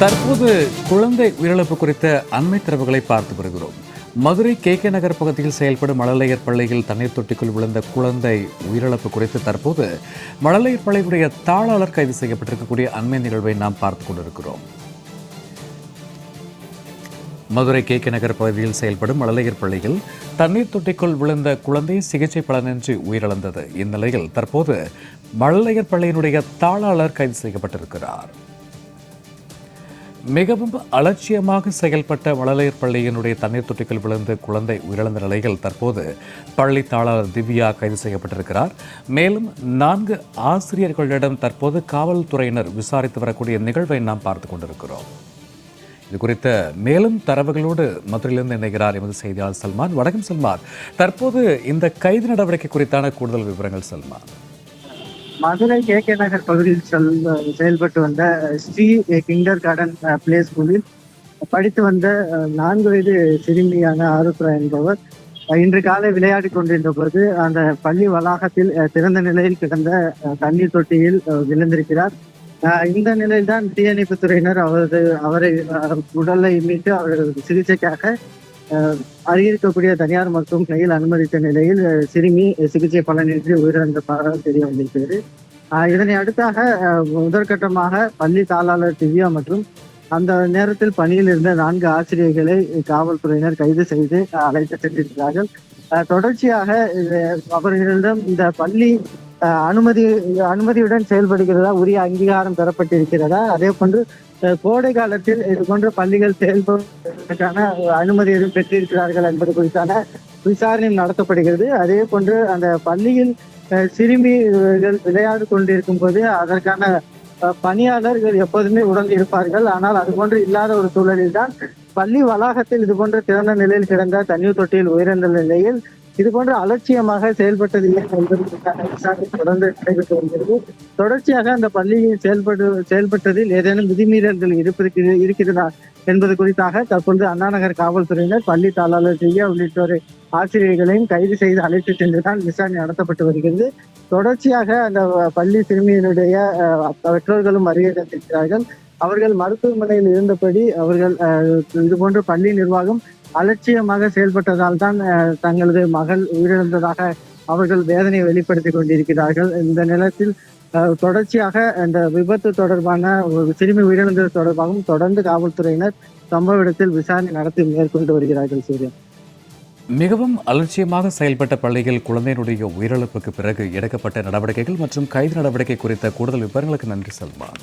தற்போது குழந்தை உயிரிழப்பு குறித்த அண்மை தரவுகளை பார்த்து வருகிறோம். மதுரை கே கே நகர் பகுதியில் செயல்படும் மழலையர் பள்ளியில் தண்ணீர் தொட்டிக்குள் விழுந்த குழந்தை உயிரிழப்பு குறித்து தற்போது மழலையர் பள்ளியுடைய தாளாளர் கைது செய்யப்பட்டிருக்கக்கூடிய அண்மை நிகழ்வை நாம் பார்த்து கொண்டிருக்கிறோம். மதுரை கே கே நகர் பகுதியில் செயல்படும் மழலையர் பள்ளியில் தண்ணீர் தொட்டிக்குள் விழுந்த குழந்தை சிகிச்சை பலனின்றி உயிரிழந்தது. இந்நிலையில் தற்போது மழலையர் பள்ளியினுடைய தாளாளர் கைது செய்யப்பட்டிருக்கிறார். மிகவும் அலட்சியமாக செயல்பட்ட மழலையர் பள்ளியினுடைய தண்ணீர் தொட்டிக்குள் விழுந்து குழந்தை உயிரிழந்த நிலையில் தற்போது பள்ளி தாளர் திவ்யா கைது செய்யப்பட்டிருக்கிறார். மேலும் நான்கு ஆசிரியர்களிடம் தற்போது காவல்துறையினர் விசாரித்து வரக்கூடிய நிகழ்வை நாம் பார்த்து கொண்டிருக்கிறோம். இது குறித்த மேலும் தரவுகளோடு மதுரையிலிருந்து இணைகிறார் எமது செய்தியாளர் சல்மான். வணக்கம் சல்மான். தற்போது இந்த கைது நடவடிக்கை குறித்தான கூடுதல் விவரங்கள் சல்மான். மதுரை கே கே நகர் பகுதியில் செல் செயல்பட்டு வந்த ஸ்ரீ கிண்டர் கார்டன் பிளே ஸ்கூலில் படித்து வந்த நான்கு வயது சிறுமியான ஆருத்ரா என்பவர் இன்று காலை விளையாடி கொண்டிருந்த போது அந்த பள்ளி வளாகத்தில் திறந்த நிலையில் கிடந்த தண்ணீர் தொட்டியில் விழுந்திருக்கிறார். இந்த இந்த நிலையில்தான் தீயணைப்புத் துறையினர் அவரது அவரை உடலை மீட்டு அவரது சிகிச்சைக்காக அறிவிக்கக்கூடிய அருகில் இருக்கக்கூடிய தனியார் மருத்துவமனையில் அனுமதித்த நிலையில் சிறுமி சிகிச்சை பலனின்றி உயிரிழந்ததாக தெரிய வந்திருக்கிறது. இதனை அடுத்தாக முதற்கட்டமாக பள்ளி தாளாளர் திவ்யா மற்றும் அந்த நேரத்தில் பணியில் இருந்த நான்கு ஆசிரியர்களை காவல்துறையினர் கைது செய்து அழைத்து சென்றிருக்கிறார்கள். தொடர்ச்சியாக அவர்களிடம் இந்த பள்ளி அனுமதி அனுமதியுடன் செயல்படுகிறதா உரிய அங்கீகாரம் பெறப்பட்டிருக்கிறதா? அதே போன்று கோடை காலத்தில் இது போன்ற பள்ளிகள் செயல்படுவதற்கான அனுமதி எதுவும் பெற்றிருக்கிறார்கள் என்பது குறித்தான விசாரணை நடத்தப்படுகிறது. அதே போன்று அந்த பள்ளியில் அஹ், சிறுமிகள் விளையாடு கொண்டிருக்கும் போது அதற்கான அஹ், பணியாளர்கள் எப்போதுமே உடன் இருப்பார்கள். ஆனால் அது போன்று இல்லாத ஒரு சூழலில் தான் பள்ளி வளாகத்தில் இது போன்ற திறந்த நிலையில் கிடந்த தண்ணீர் தொட்டியில் உயிரிழந்த நிலையில் இது போன்ற அலட்சியமாக செயல்பட்டதில்லை என்பதற்கான விசாரணை தொடர்ந்து நடைபெற்று வருகிறது. தொடர்ச்சியாக அந்த பள்ளியில் செயல்படு செயல்பட்டதில் ஏதேனும் விதிமீறல்கள் இருப்பதற்கு இருக்கிறதா என்பது குறித்தாக தற்பொழுது அண்ணாநகர் காவல்துறையினர் பள்ளி தாளாளர் செய்ய உள்ளிட்டோர் ஆசிரியர்களையும் கைது செய்து அழைத்து சென்றுதான் விசாரணை நடத்தப்பட்டு வருகிறது. தொடர்ச்சியாக அந்த பள்ளி சிறுமியினுடைய பெற்றோர்களும் பெற்றோர்களும் வருகிறார்கள் அவர்கள் மருத்துவமனையில் இருந்தபடி அவர்கள் இது போன்ற பள்ளி நிர்வாகம் அலட்சியமாக செயல்பட்டதால் தான் தங்களது மகள் உயிரிழந்ததாக அவர்கள் வேதனை வெளிப்படுத்தி கொண்டிருக்கிறார்கள். இந்த நிலத்தில் தொடர்ச்சியாக இந்த விபத்து தொடர்பான ஒரு சிறுமி உயிரிழந்தது தொடர்பாகவும் தொடர்ந்து காவல்துறையினர் சம்பவ இடத்தில் விசாரணை நடத்தி மேற்கொண்டு வருகிறார்கள் சூரியன் மிகவும் அலட்சியமாக செயல்பட்ட பள்ளியில் குழந்தையினுடைய உயிரிழப்புக்கு பிறகு எடுக்கப்பட்ட நடவடிக்கைகள் மற்றும் கைது நடவடிக்கை குறித்த கூடுதல் விவரங்களுக்கு நன்றி செல்வான்